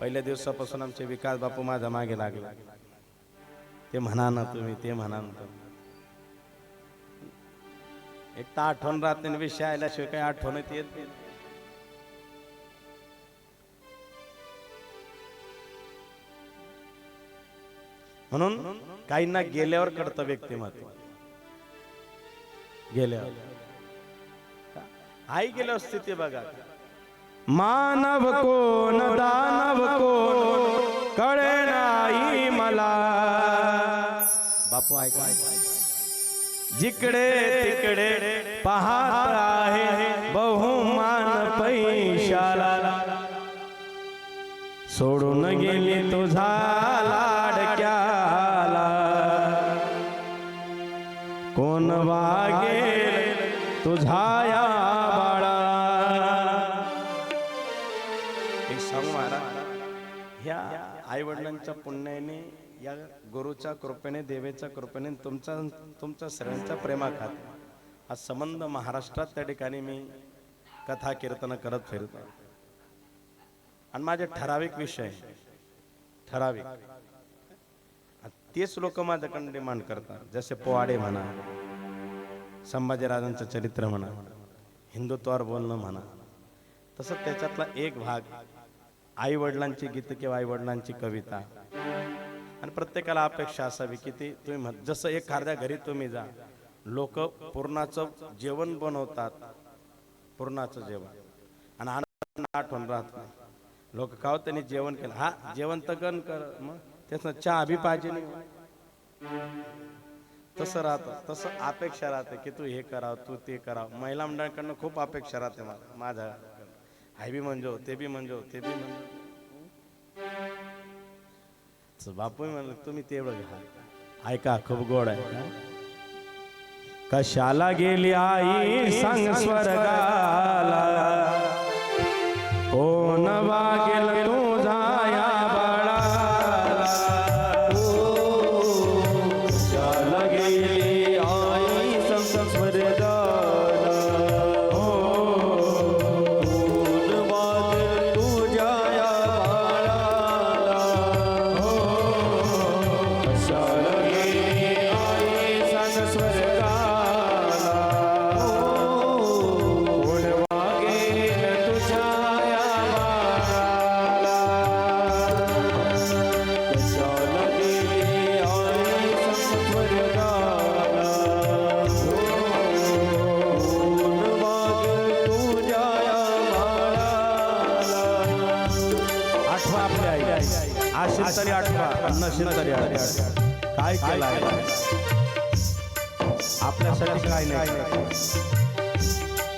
पहिल्या दिवसापासून आमचे विकास बापू माझ्या मागे लागले. ते म्हणा ना तुम्ही ते म्हणा ना एक तर आठवण राहते विषय आल्याशिवाय काही आठवण येत नाही. म्हणून काहींना गेल्यावर कळतं व्यक्तिमत्व. गेल्यावर. आई गेल्यावर स्थिती बघा. मानव कोण दानव कोण कळे नाही मला. बापू ऐका जिकडे तिकडे पाहत आहे बहुमान पैशाला. सोडून गेली तुझा लाड. गुरुच्या पुण्याने या गुरुच्या कृपेने देवेच्या कृपेने तुमचा तुमच्या सर्वांच्या प्रेमाखात हा संबंध महाराष्ट्रात त्या ठिकाणी मी कथा कीर्तन करत फिरतो. आणि माझे ठराविक विषय ठराविक. तेच लोक माझ्याकडे डिमांड करतात जसे पोवाडे म्हणा संभाजीराजांचं चरित्र म्हणा हिंदुत्वावर बोलणं म्हणा तसं त्याच्यातला एक भाग आई वडिलांची गीत किंवा आई वडिलांची कविता. आणि प्रत्येकाला अपेक्षा असावी की ती तुम्ही म्हण- जसं एक घरी तुम्ही जा. लोक पूर्णाचं जेवण बनवतात. पूर्णाचं जेवण. आणि आनंद आठवण राहत नाही. लोक का हो त्यांनी जेवण केलं? हा जेवण तर गण कर. मग त्याचं चहा बी पाहिजे नाही. तसं राहतं. तसं अपेक्षा राहते की तू हे कराव तू ते कराव. महिला मंडळाकडनं खूप अपेक्षा राहते मला माझ्या हाय बी म्हणजो ते बी म्हणजो ते बी म्हणजो बापू. म्हणलं तुम्ही तेवढं घ्या ऐका खूप गोड आहे का कशाला गेली आई सांग स्वर्गाला? कोण वागेल? आठवा आपल्या आई आशील तरी आठवा नशील तरी आठवा. काय केलं आहे आपल्यासाठी काय नाही.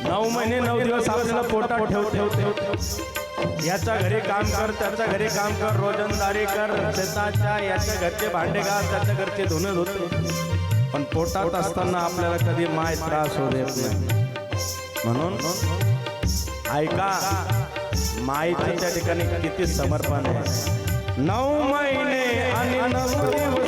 नऊ महिने नऊ दिवस आपल्याला पोटात ठेव ठेव ठेव याच्या घरी काम कर त्याच्या घरी काम कर रोजंदारी कर शेताच्या याच्या घरचे भांडे घाल त्याच्या घरचे धुणे धुते. पण पोटात असताना आपल्याला कधी माय त्रास होऊ देत नाही. म्हणून ऐका माईच्या ठिकाणी किती समर्पण आहे. नऊ महिने आणि नऊ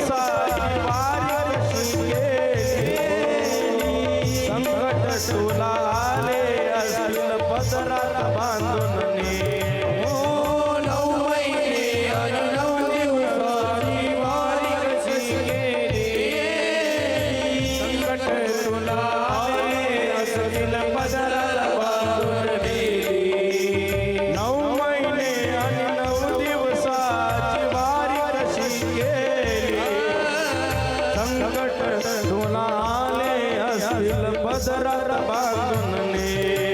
પધરા બાગન ને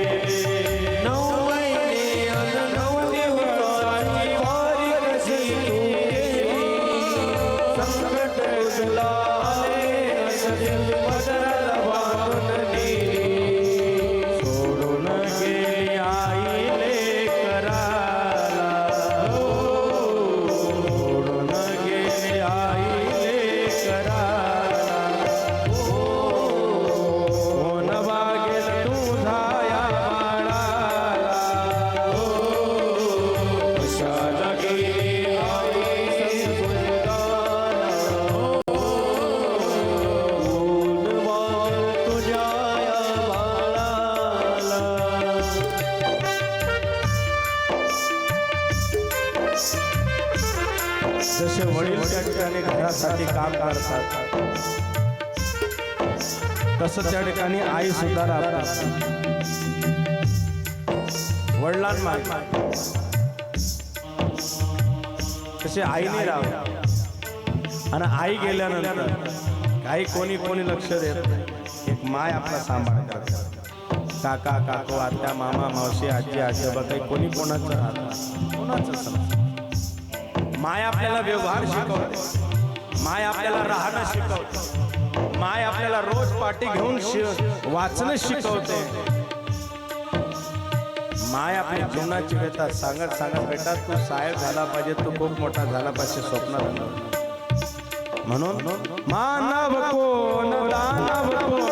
जसे वडील त्या ठिकाणी घरासाठी काम करतात तसं त्या ठिकाणी आई सुद्धा राहतात. वडिलांमागे तसे आईने राहावं. आणि आई गेल्यानंतर काही कोणी कोणी लक्ष देत नाही. एक माय आपला सांभाळ करते काका काकू आत्या मामा मावशी आजी आजोबा काही कोणी कोणाचं राहत कोणाचं माय आपल्याला व्यवहार शिकवते. माय आपल्याला राहणं शिकवते. माय आपल्याला रोज पाठी घेऊन वाचणं शिकवते. माय आपल्या जीवनाची बेटा सांगत सांगत बेटा तू साहेब झाला पाहिजे तू खूप मोठा झाला पाहिजे स्वप्न म्हणून मानव कोण दानव कोण?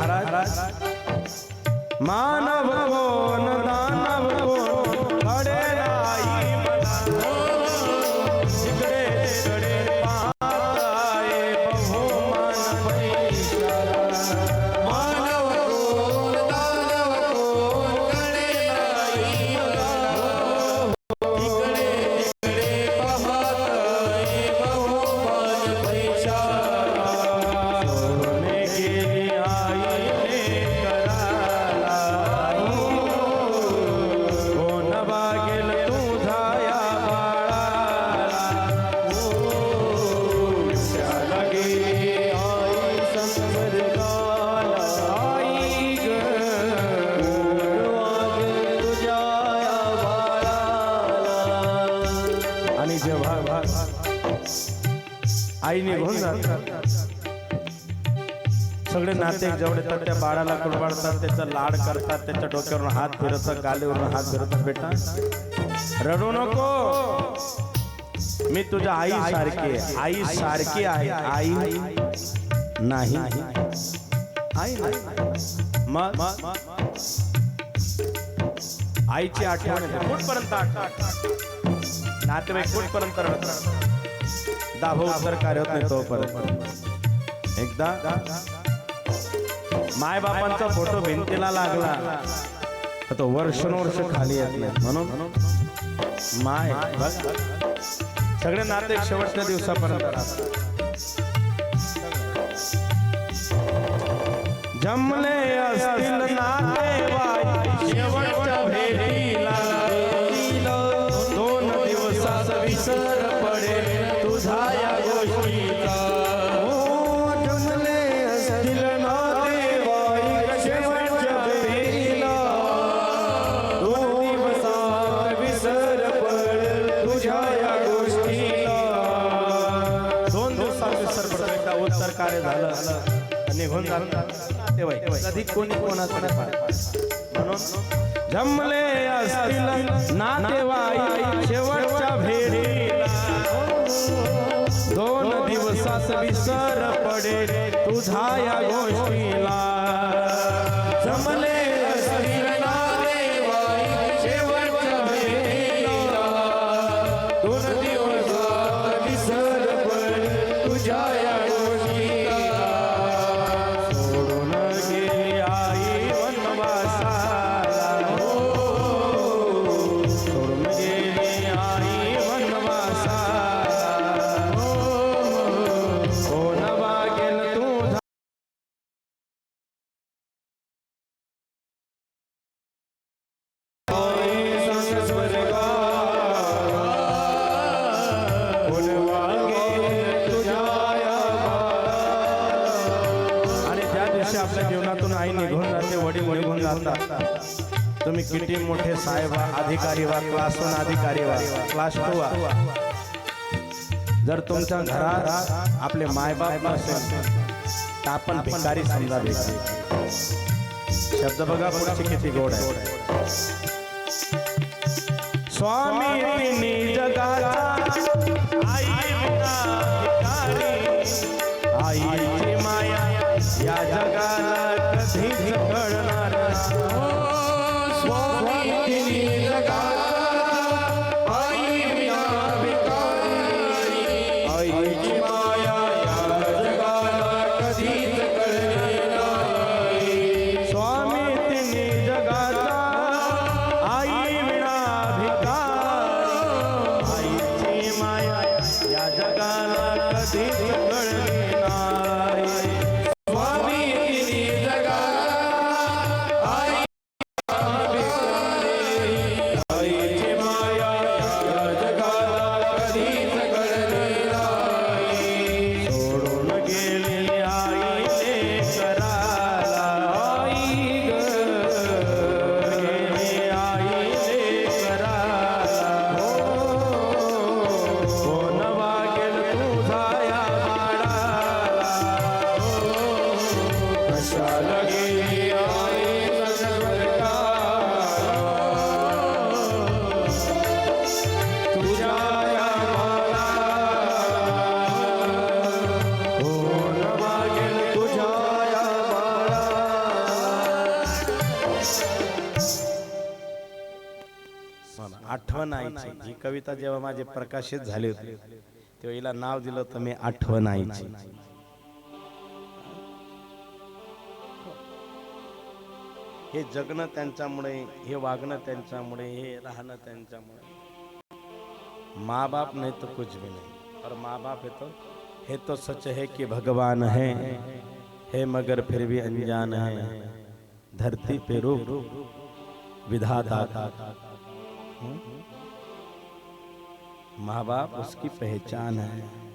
महाराज. मानव कोण जेव्हा आई निघून जातात सगळे नाते जेवढे तर त्या बाळाला कुरबाडतात त्याचा लाड करतात त्याच्या डोक्यावरून हात फिरवतात गालीवरून हात फिरवतात बेटा. रडू नको. मी तुझ्या आई सारखी आहे. आई सारखी आहे. आई नाही. आई मग? आईची आठवण येते. कुठपर्यंत आठवण नातेवाईक कुठपर्यंत रडतात दाभो सरकार होत नाही तोपर्यंत. एकदा माय बापांचा फोटो भिंतीला लागला. तो वर्षानुवर्ष खाली येत नाही. म्हणून माय सगळे नाते शेवटच्या दिवसापर्यंत जमले असतील नातेवाईक. शेवटच्या कारण झालं कधी कोणी कोणाचं म्हणून जमले असतील नातेवाई शेवटच्या भेटीला दोन दिवसात विसर पडे तुझा या गोष्टीला. जातात तुम्ही किती मोठे साहेब अधिकारी व्हा क्लास वन अधिकारी व्हा क्लास टू व्हा जर तुमच्या घरात आपले मायबाप नसेल तर आपण भिकारी समजा शब्द बघा पुढचे किती गोड आहे स्वामी आठवण आईची ही कविता जेव्हा माझे प्रकाशित झाले होते तेव्हा हिला नाव दिलं तर मी आठवण आईची. हे जगणं त्यांच्यामुळे हे वागणं त्यांच्यामुळे हे राहणं त्यांच्यामुळे. माँ बाप नाही तर कुछ भी नाही. और माँ बाप हे तो हे तो सच है कि भगवान है. है मगर फिर भी अनजान है. धरती पे रूप विधाता का माँ बाप उसकी पहचान है।